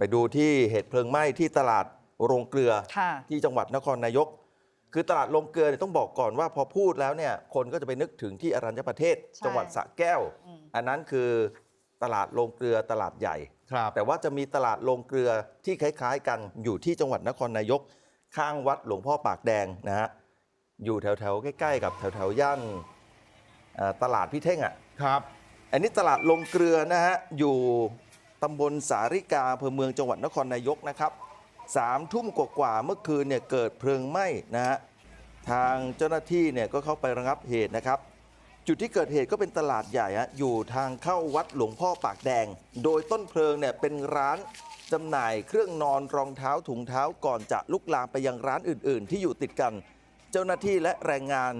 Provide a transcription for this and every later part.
ไปดูที่เหตุเพลิงไหม้ที่ตลาดโรงเกลือค่ะที่จังหวัดนครนายก คือตลาดโรงเกลือเนี่ยต้องบอกก่อนว่าพอพูดแล้วเนี่ยคนก็จะไปนึกถึงที่อรัญญประเทศใช่จังหวัดสระแก้วอืมอันนั้นคือตลาดโรงเกลือตลาดใหญ่ครับแต่ว่าจะมีตลาดโรงเกลือที่คล้าย ๆ กันอยู่ที่จังหวัดนครนายก ข้างวัดหลวงพ่อปากแดงนะฮะอยู่แถวๆ ใกล้ ๆ กับแถวๆย่านเอ่อตลาดพี่เท่งอะครับ อันนี้ตลาดลงเกลือนะฮะอยู่ ตำบลสาริกาอำเภอเมืองจังหวัดนครนายกนะครับสามทุ่มกว่าๆเมื่อคืนเนี่ยเกิดเพลิงไหม้นะฮะทางเจ้าหน้าที่เนี่ยก็เข้าไประงับเหตุนะครับ จุดที่เกิดเหตุก็เป็นตลาดใหญ่ฮะอยู่ทางเข้าวัดหลวงพ่อปากแดง โดยต้นเพลิงเนี่ยเป็นร้านจำหน่ายเครื่องนอนรองเท้าถุงเท้าก่อนจะลุกลามไปยังร้านอื่น ๆ ที่อยู่ติดกัน เจ้าหน้าที่และแรงงาน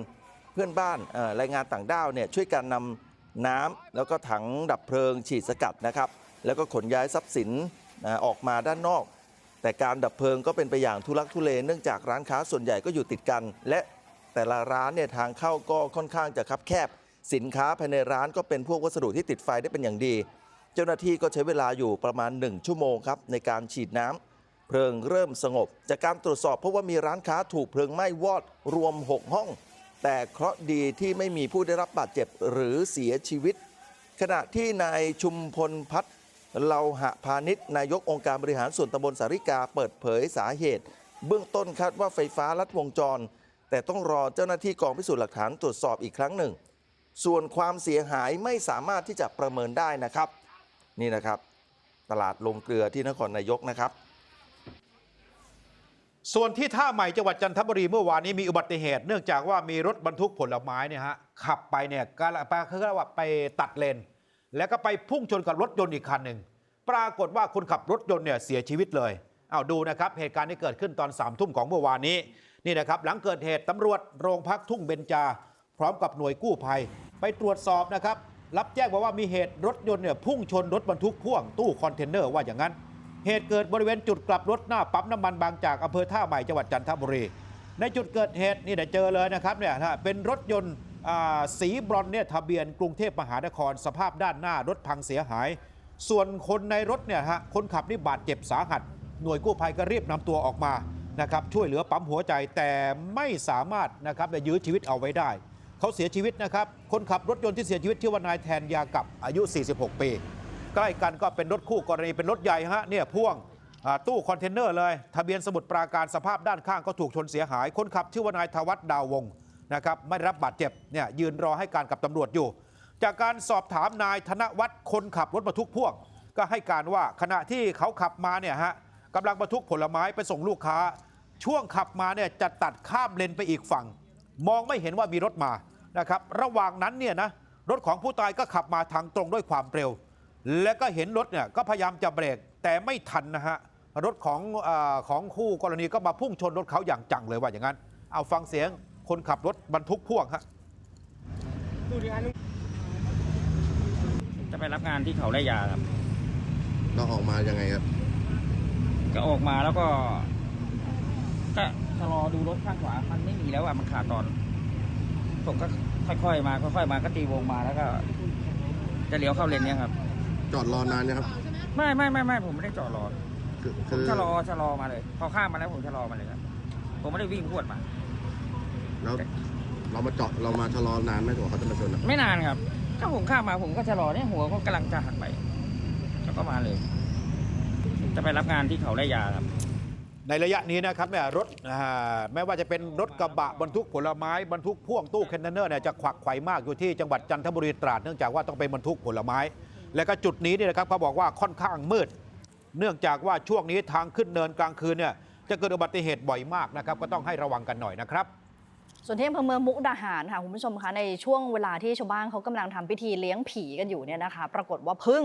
เพื่อนบ้านแรงงานต่างด้าวเนี่ยช่วยกันนำน้ำแล้วก็ถังดับเพลิงฉีดสกัดนะครับ แล้วก็ขนย้ายทรัพย์สินนะออกมาด้านนอก แต่การดับเพลิงก็เป็นไปอย่างทุลักทุเลเนื่องจากร้านค้าส่วนใหญ่ก็อยู่ติดกัน และแต่ละร้านเนี่ยทางเข้าก็ค่อนข้างจะคับแคบ สินค้าภายในร้านก็เป็นพวกวัสดุที่ติดไฟได้เป็นอย่างดี เจ้าหน้าที่ก็ใช้เวลาอยู่ประมาณ 1 ชั่วโมงครับในการฉีดน้ำเพลิงเริ่มสงบ จากการตรวจสอบเพราะว่ามีร้านค้าถูกเพลิงไหม้วอดรวม 6 ห้อง แต่เคราะห์ดีที่ไม่มีผู้ได้รับบาดเจ็บหรือเสียชีวิต ขณะที่นายชุมพลพัฒ เลาหะพาณิชย์นายกองค์การบริหารส่วนตำบลสาริกาเปิดเผยสาเหตุ เบื้องต้นคาดว่าไฟฟ้าลัดวงจร แต่ต้องรอเจ้าหน้าที่กองพิสูจน์หลักฐานตรวจสอบอีกครั้งหนึ่ง ส่วนความเสียหายไม่สามารถที่จะประเมินได้นะครับ นี่นะครับ ตลาดลงเกลือที่นครนายกนะครับ ส่วนที่ท่าใหม่จังหวัดจันทบุรีเมื่อวานนี้มีอุบัติเหตุ เนื่องจากว่ามีรถบรรทุกผลไม้เนี่ยฮะขับไปเนี่ยก็ไปคือว่าไปตัดเลน แล้วก็ไปพุ่งชนกับรถยนต์อีกคันหนึ่งปรากฏว่าคนขับรถยนต์เนี่ยเสียชีวิตเลยเอาดูนะครับเหตุการณ์ที่เกิดขึ้นตอนสามทุ่มของเมื่อวานนี้นี่นะครับหลังเกิดเหตุตำรวจโรงพักทุ่งเบญจา พร้อมกับหน่วยกู้ภัย ไปตรวจสอบนะครับ รับแจ้งมาว่ามีเหตุรถยนต์เนี่ยพุ่งชนรถบรรทุกพ่วงตู้คอนเทนเนอร์ว่าอย่างนั้น เหตุเกิดบริเวณจุดกลับรถหน้าปั๊มน้ำมันบางจากอำเภอท่าใหม่จังหวัดจันทบุรี ในจุดเกิดเหตุนี่เดี๋ยวเจอเลยนะครับเนี่ยเป็นรถยนต์ สีบรอนเนี่ยทะเบียนกรุงเทพมหานคร สภาพด้านหน้ารถพังเสียหาย ส่วนคนในรถเนี่ยฮะคนขับนี่บาดเจ็บสาหัส หน่วยกู้ภัยก็รีบนำตัวออกมานะครับช่วยเหลือปั๊มหัวใจแต่ไม่สามารถนะครับจะยื้อชีวิตเอาไว้ได้ เขาเสียชีวิตนะครับ คนขับรถยนต์ที่เสียชีวิตชื่อว่านายแทนยากับอายุ 46 ปีใกล้กันก็เป็นรถคู่กรณีเป็นรถใหญ่ฮะเนี่ยพ่วงตู้คอนเทนเนอร์เลย ทะเบียนสมุดปราการสภาพด้านข้างก็ถูกชนเสียหาย คนขับชื่อว่านายทวัฒน์ดาววงศ์ นะครับไม่ได้รับบาดเจ็บเนี่ยยืนรอให้การกับตำรวจอยู่ จากการสอบถามนายธนวัฒน์คนขับรถบรรทุกพ่วง ก็ให้การว่าขณะที่เขาขับมาเนี่ยฮะกำลังบรรทุกผลไม้ไปส่งลูกค้า ช่วงขับมาเนี่ยจะตัดข้ามเลนไปอีกฝั่ง มองไม่เห็นว่ามีรถมานะครับระหว่างนั้นเนี่ยนะรถของผู้ตายก็ขับมาทางตรงด้วยความเร็ว และก็เห็นรถเนี่ยก็พยายามจะเบรกแต่ไม่ทันนะฮะรถของอของคู่กรณีก็มาพุ่งชนรถเขาอย่างจังเลยว่าอย่างนั้น เอาฟังเสียง คนขับรถบรรทุกพ่วงฮะจะไปรับงานที่เขาได้ยาครับเราออกมายังไงครับ ก็ออกมาแล้วก็ ก็ชะลอดูรถข้างขวา มันไม่มีแล้วอะมันขาดตอน ผมก็ค่อยๆมาค่อยๆมาก็ตีวงมาแล้วก็ จะเลี้ยวเข้าเลนเนี้ยครับ จอดรอนานนะครับ ไม่ไม่ไม่ไม่ผมไม่ได้จอดรอ คือผคืมอชะลอชะลอมาเลย พอข้ามมาแล้วผมชะลอมาเลยครับ ผมไม่ได้วิ่งพรวดมา แล้วเรามาจอดเรามาชะลอนานไหมกว่าเขาจะมาชนอะไม่นานครับ ถ้าผมข้ามมาผมก็ชะลอเนี่ยหัวก็กำลังจะหักไปแล้วก็มาเลย จะไปรับงานที่เขาได้ยาครับ ในระยะนี้นะครับเนี่ยรถอ่าแม้ว่าจะเป็นรถกระบะบรรทุกผลไม้บรรทุกพ่วงตู้คอนเทนเนอร์เนี่ยจะขวักไขว่มากอยู่ที่จังหวัดจันทบุรีตราดเนื่องจากว่าต้องไปบรรทุกผลไม้ และก็จุดนี้เนี่ยนะครับเขาบอกว่าค่อนข้างมืด เนื่องจากว่าช่วงนี้ทางขึ้นเนินกลางคืนเนี่ยจะเกิดอุบัติเหตุบ่อยมากนะครับก็ต้องให้ระวังกันหน่อยนะครับ ส่วนที่อำเภอเมืองมุกดาหารค่ะคุณผู้ชมคะในช่วงเวลาที่ชาวบ้านเขากำลังทำพิธีเลี้ยงผีกันอยู่เนี่ยนะคะ ปรากฏว่าพึ่ง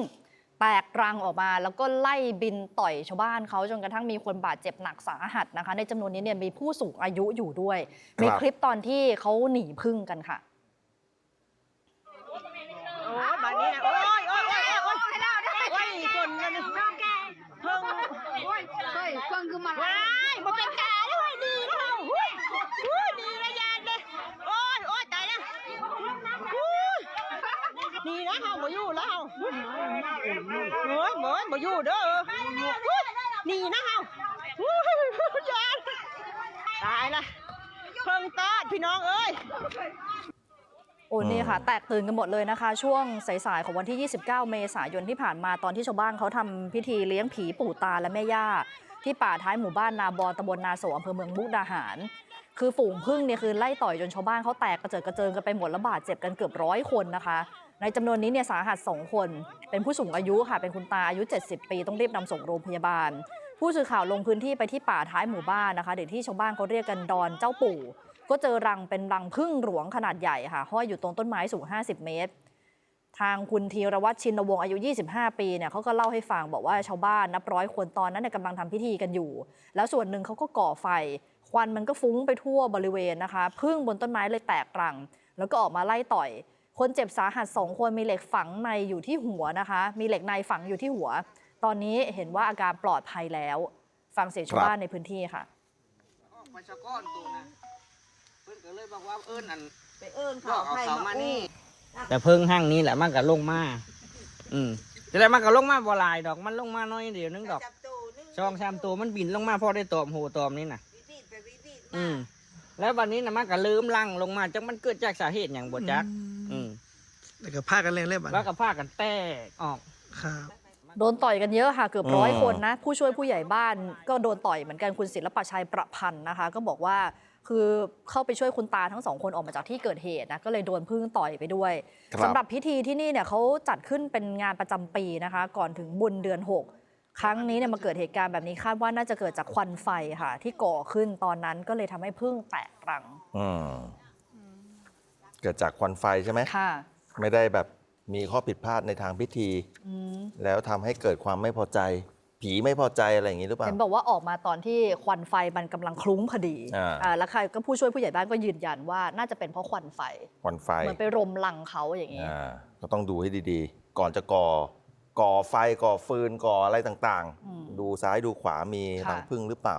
แตกรังออกมาแล้วก็ไล่บินต่อยชาวบ้านเขาจนกระทั่งมีคนบาดเจ็บหนักสาหัสนะคะ ในจำนวนนี้เนี่ยมีผู้สูงอายุอยู่ด้วยครับมีคลิปตอนที่เขาหนีพึ่งกันค่ะโอ้ยบานนี้นะโอ้ยโอ้ยโอ้ยโอ้ยให้เราได้โอ้ยคนนั่นนี่น้องแกเพิ่งเฮ้ยเพิ่งคือมาว้ายมาเป็นแกด้วยดีนะเราหุ้ยหุ้ยดีระยานเลยโอ้ยโอ้ยตายแล้วหุ้ยดีนะเฮา บ่อยู่แล้วเฮาโอ้ยบ่อยู่เด้อนี่นะเฮาอู้หูยานตายละเพิ่งตอดพี่น้องเอ้ยโอ้นี่ค่ะ แตกตื่นกันหมดเลยนะคะ ช่วงสายๆของวันที่ 29 เมษายนที่ผ่านมาตอนที่ชาวบ้านเขาทำพิธีเลี้ยงผีปู่ตาและแม่ย่า ที่ป่าท้ายหมู่บ้านนาบอนตำบลนาโสอำเภอเมืองมุกดาหาร คือฝูงพึ่งเนี่ยคือไล่ต่อยจนชาวบ้านเขาแตกกระเจิดกระเจิงกันไปหมดและบาดเจ็บกันเกือบร้อยคนนะคะ ในจำนวนนี้เนี่ยสาหัส 2 คน เป็นผู้สูงอายุค่ะ เป็นคุณตาอายุ 70 ปีต้องรีบนำส่งโรงพยาบาล ผู้สื่อข่าวลงพื้นที่ไปที่ป่าท้ายหมู่บ้านนะคะเดี๋ยวที่ชาวบ้านเขาเรียกกันดอนเจ้าปู่ ก็เจอรังเป็นรังพึ่งหลวงขนาดใหญ่ค่ะห้อยอยู่ตรงต้นไม้สูง 50 เมตร ทางคุณธีรวัตรชินวงศ์อายุ 25 ปีเนี่ยเขาก็เล่าให้ฟังบอกว่าชาวบ้านนับร้อยคนตอนนั้นเนี่ยกำลังทำพิธีกันอยู่ แล้วส่วนหนึ่งเขาก็ก่อไฟ ควันมันก็ฟุ้งไปทั่วบริเวณนะคะพึ่งบนต้นไม้เลยแตกรัง แล้วก็ออกมาไล่ต่อย คนเจ็บสาหัสสองคนมีเหล็กฝังในอยู่ที่หัวนะคะ มีเหล็กในฝังอยู่ที่หัว ตอนนี้เห็นว่าอาการปลอดภัยแล้ว ฟังเสียงชาวบ้านในพื้นที่ค่ะออกไปสะก้อนตัวนะเพิ่นก็เลยบอกว่าเอิ้นอันไปเอิ้นก็เขาเอาใครเขามามานี่นี่ แต่เพิ่งห้างนี้แหละมันก็ลงมา อืมแต่แล้วมันก็ลงมาบ่หลายดอกมันลงมาน้อยเดียวนึงดอกช่องชามตัวมันบินลงมาพอได้ตอมโหตอมนี่น่ะอืมแล้ววันนี้น่ะมันก็ลืมลังลงมาจังมันเกิดจากสาเหตุอย่างบ่จักอืม แล้วก็พากันเล่นเล่นบัดแล้วก็พากันแตกออกครับ โดนต่อยกันเยอะค่ะเกือบอืมร้อยคนนะ ผู้ช่วยผู้ใหญ่บ้านก็โดนต่อยเหมือนกันคุณศิลปชัยประพันธ์นะคะ ก็บอกว่าคือเข้าไปช่วยคุณตาทั้งสองคนออกมาจากที่เกิดเหตุนะก็เลยโดนพึ่งต่อยไปด้วยครับ สำหรับพิธีที่นี่เนี่ยเขาจัดขึ้นเป็นงานประจำปีนะคะ ก่อนถึงบุญเดือน 6 ครั้งนี้เนี่ยมาเกิดเหตุการณ์แบบนี้คาดว่าน่าจะเกิดจากควันไฟค่ะ ที่ก่อขึ้นตอนนั้นก็เลยทำให้พึ่งแตกรังอืมเกิดจากควันไฟใช่ไหม ค่ะ ไม่ได้แบบมีข้อผิดพลาดในทางพิธี อืมแล้วทำให้เกิดความไม่พอใจ ผีไม่พอใจอะไรอย่างนี้หรือเปล่า เห็นบอกว่าออกมาตอนที่ควันไฟมันกำลังคลุ้งพอดีอ่า อ่าแล้วใครก็ผู้ช่วยผู้ใหญ่บ้านก็ยืนยันว่าน่าจะเป็นเพราะควันไฟ ควันไฟ เหมือนไปรมลังเขาอย่างนี้ อ่าก็ต้องดูให้ดีๆ ก่อนจะก่อ ก่อไฟก่อฟืนก่ออะไรต่างอืมๆ ดูซ้ายดูขวามีค่ะ รังพึ่งหรือเปล่า